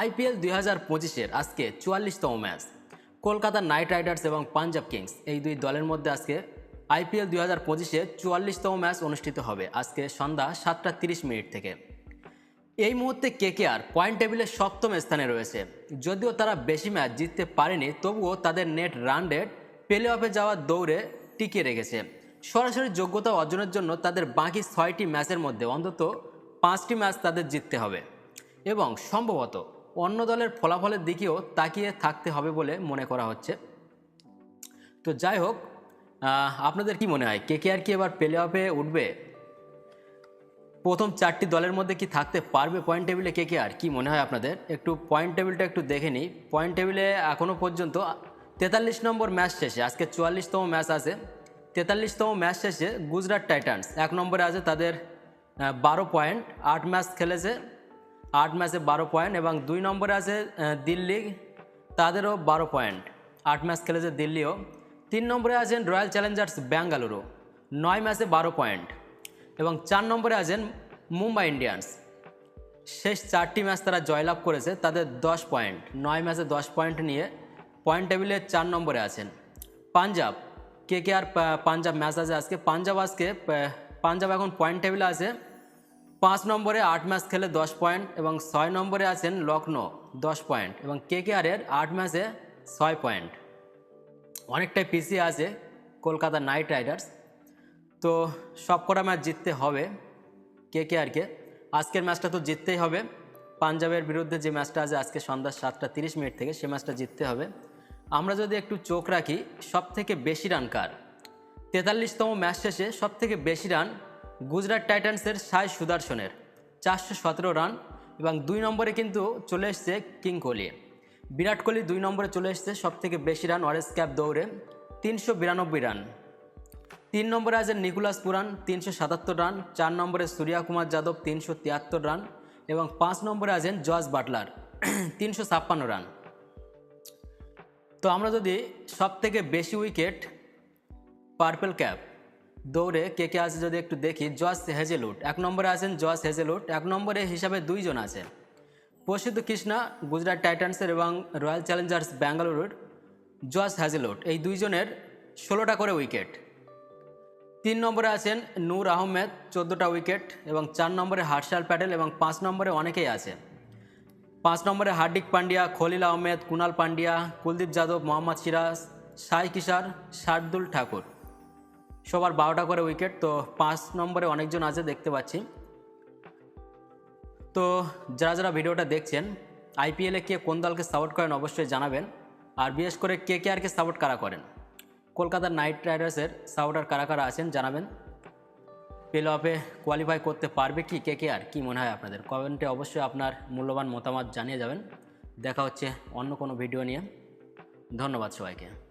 IPL দুই হাজার পঁচিশের আজকে চুয়াল্লিশতম ম্যাচ। কলকাতা নাইট রাইডার্স এবং পাঞ্জাব কিংস এই দুই দলের মধ্যে আজকে আইপিএল দুই হাজার পঁচিশে চুয়াল্লিশতম ম্যাচ অনুষ্ঠিত হবে আজকে সন্ধ্যা সাতটা তিরিশ মিনিট থেকে। এই মুহূর্তে কেকেআর পয়েন্ট টেবিলে সপ্তম স্থানে রয়েছে। যদিও তারা বেশি ম্যাচ জিততে পারেনি, তবুও তাদের নেট রান রেট প্লে অফে যাওয়ার দৌড়ে টিকিয়ে রেখেছে। সরাসরি যোগ্যতা অর্জনের জন্য তাদের বাকি ছয়টি ম্যাচের মধ্যে অন্তত পাঁচটি ম্যাচ তাদের জিততে হবে। এবং সম্ভবত অন্য দলের ফলাফলের দিকেও তাকিয়ে থাকতে হবে বলে মনে করা হচ্ছে। তো যাই হোক আপনাদের কি মনে হয় কে কে আর কি এবার প্লে অফে উঠবে? প্রথম চারটি দলের মধ্যে কি থাকতে পারবে পয়েন্ট টেবিলে কে কে আর কি মনে হয় আপনাদের? একটু পয়েন্ট টেবিলটা একটু দেখে নিই। পয়েন্ট টেবিলে এখনও পর্যন্ত তেতাল্লিশ নম্বর ম্যাচ শেষে, আজকে চুয়াল্লিশতম ম্যাচ আছে। তেতাল্লিশতম ম্যাচ শেষে গুজরাট টাইটান্স এক নম্বরে আছে তাদের বারো পয়েন্ট আট ম্যাচ খেলেছে। আট ম্যাচে বারো পয়েন্ট এবং দুই নম্বরে আছে দিল্লি, তাদেরও বারো পয়েন্ট। আট ম্যাচ খেলেছে দিল্লিও। তিন নম্বরে আছেন রয়্যাল চ্যালেঞ্জার্স ব্যাঙ্গালুরু, নয় ম্যাচে বারো পয়েন্ট। এবং চার নম্বরে আছেন মুম্বাই ইন্ডিয়ান্স। শেষ চারটি ম্যাচ তারা জয়লাভ করেছে, তাদের দশ পয়েন্ট। নয় ম্যাচে দশ পয়েন্ট নিয়ে পয়েন্ট টেবিলে চার নম্বরে আছেন। Punjab, K K R Punjab match আছে আজকে। পাঞ্জাব আজকে পাঞ্জাব এখন পয়েন্ট টেবিলে আছে। পাঁচ নম্বরে আট ম্যাচ খেলে দশ পয়েন্ট এবং ছয় নম্বরে আছেন লখনৌ, দশ পয়েন্ট এবং কে কে আরের আট ম্যাচে ছয় পয়েন্ট। অনেকটাই পিছিয়ে আছে কলকাতা নাইট রাইডার্স। তো সব কটা ম্যাচ জিততে হবে কে কে আরকে। আজকের ম্যাচটা তো জিততেই হবে। পাঞ্জাবের বিরুদ্ধে যে ম্যাচটা আছে আজকে সন্ধ্যা সাতটা তিরিশ মিনিট থেকে সে ম্যাচটা জিততে হবে। আমরা যদি একটু চোখ রাখি সব থেকে বেশি রান কার? তেতাল্লিশতম ম্যাচ শেষে সব থেকে বেশি রান গুজরাট টাইটান্সের সাই সুদর্শনের চারশো সতেরো রান এবং দুই নম্বরে কিন্তু চলে এসছে কিং কোহলি। বিরাট কোহলি দুই নম্বরে চলে এসছে সব থেকে বেশি রান অরেঞ্জ ক্যাপ দৌড়ে, তিনশো বিরানব্বই রান। তিন নম্বরে আছেন নিকোলাস পুরান, তিনশো সাতাত্তর রান। চার নম্বরে সূর্যা কুমার যাদব, তিনশো তিয়াত্তর রান। এবং পাঁচ নম্বরে আছেন জর্জ বাটলার, তিনশো ছাপ্পান্ন রান। তো আমরা যদি সব থেকে বেশি উইকেট পার্পেল ক্যাপ দৌড়ে কে কে আছে যদি একটু দেখি জস হেজেলুট এক নম্বরে আছেন জস হেজেলুট এক নম্বরে হিসাবে দুইজন আছে প্রসিদ্ধ কৃষ্ণা, গুজরাট টাইটান্সের এবং রয়্যাল চ্যালেঞ্জার্স ব্যাঙ্গালুরুর জস হ্যাজেলুট এই দুইজনের ষোলোটা করে উইকেট। তিন নম্বরে আছেন নূর আহমেদ, চোদ্দোটা উইকেট এবং চার নম্বরে হার্ষাল প্যাটেল এবং পাঁচ নম্বরে অনেকেই আছে পাঁচ নম্বরে হার্দিক পান্ডিয়া খলিল আহমেদ, কুনাল পান্ডিয়া কুলদীপ যাদব, মোহাম্মদ সিরাজ, সাই কিশার, শার্দুল ঠাকুর। সবার বারোটা করে উইকেট তো পাঁচ নম্বরে অনেকজন আছে দেখতে পাচ্ছি। তো যারা যারা ভিডিওটা দেখছেন আইপিএলে কে কোন দলকে সাপোর্ট করেন অবশ্যই জানাবেন। আর বিশেষ করে কে কে আরকে সাপোর্ট কারা করেন? কলকাতার নাইট রাইডার্সের সাপোর্টার কারা কারা আছেন জানাবেন। প্লে অফে কোয়ালিফাই করতে পারবে কি কে কে আর? কী মনে হয় আপনাদের? কমেন্টে অবশ্যই আপনার মূল্যবান মতামত জানিয়ে যাবেন। দেখা হচ্ছে অন্য কোনো ভিডিও নিয়ে। ধন্যবাদ সবাইকে।